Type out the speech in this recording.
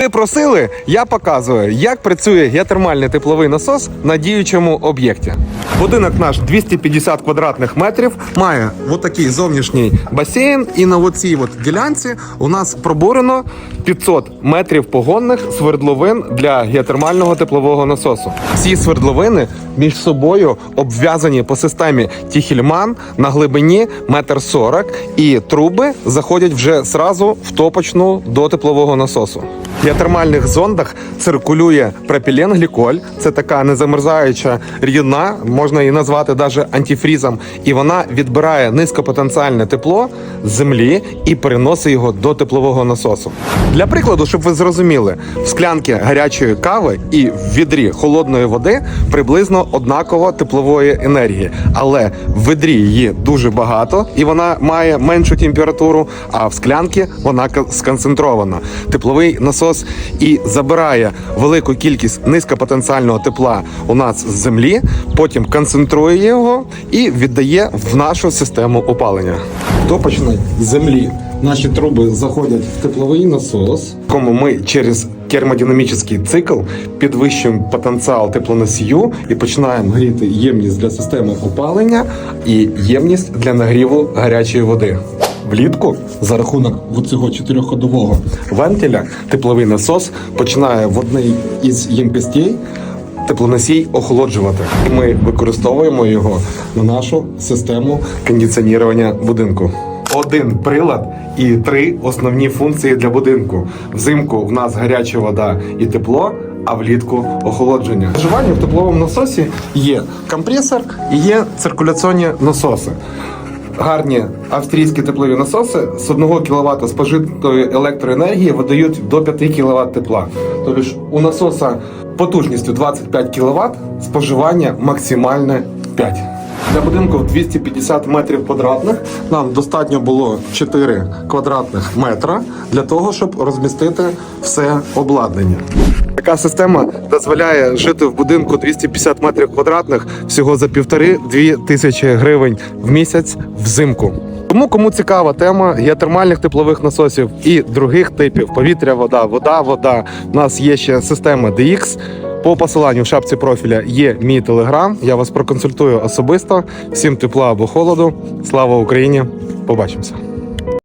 Ви просили, я показую, як працює геотермальний тепловий насос на діючому об'єкті. Будинок наш 250 квадратних метрів, має отакий зовнішній басейн, і на оцій от ділянці у нас пробурено 500 метрів погонних свердловин для геотермального теплового насосу. Ці свердловини між собою обв'язані по системі Тіхельман на глибині 1,40 м, і труби заходять вже зразу в топочну до теплового насосу. Геотермальних зондах циркулює пропіленгліколь. Це така незамерзаюча рідина, можна її назвати навіть антифрізом, і вона відбирає низькопотенціальне тепло з землі і переносить його до теплового насосу. Для прикладу, щоб ви зрозуміли, в склянці гарячої кави і в відрі холодної води приблизно однаково теплової енергії, але в відрі її дуже багато і вона має меншу температуру, а в склянці вона сконцентрована. Тепловий насос і забирає велику кількість низькопотенціального тепла у нас з землі, потім концентрує його і віддає в нашу систему опалення. Топочної землі наші труби заходять в тепловий насос, кому ми через термодинамічний цикл підвищуємо потенціал теплоносію і починаємо гріти ємність для системи опалення і ємність для нагріву гарячої води. Влітку за рахунок цього чотирьохходового вентиля тепловий насос починає в одній із ємкостей теплоносій охолоджувати. Ми використовуємо його на нашу систему кондиціонування будинку. Один прилад і три основні функції для будинку. Взимку в нас гаряча вода і тепло, а влітку охолодження. Вживання в тепловому насосі є компресор і є циркуляційні насоси. Гарні австрійські теплові насоси з 1 кВт спожитої електроенергії видають до 5 кВт тепла. Тобто ж у насоса потужністю 25 кВт споживання максимальне 5. Для будинку 250 метрів квадратних нам достатньо було 4 квадратних метра для того, щоб розмістити все обладнання. Така система дозволяє жити в будинку 250 метрів квадратних всього за півтори-дві тисячі гривень в місяць взимку. Тому кому цікава тема геотермальних теплових насосів і других типів повітря, вода, вода, вода. У нас є ще система DX. По посиланню в шапці профіля є мій телеграм. Я вас проконсультую особисто. Всім тепла або холоду. Слава Україні! Побачимося!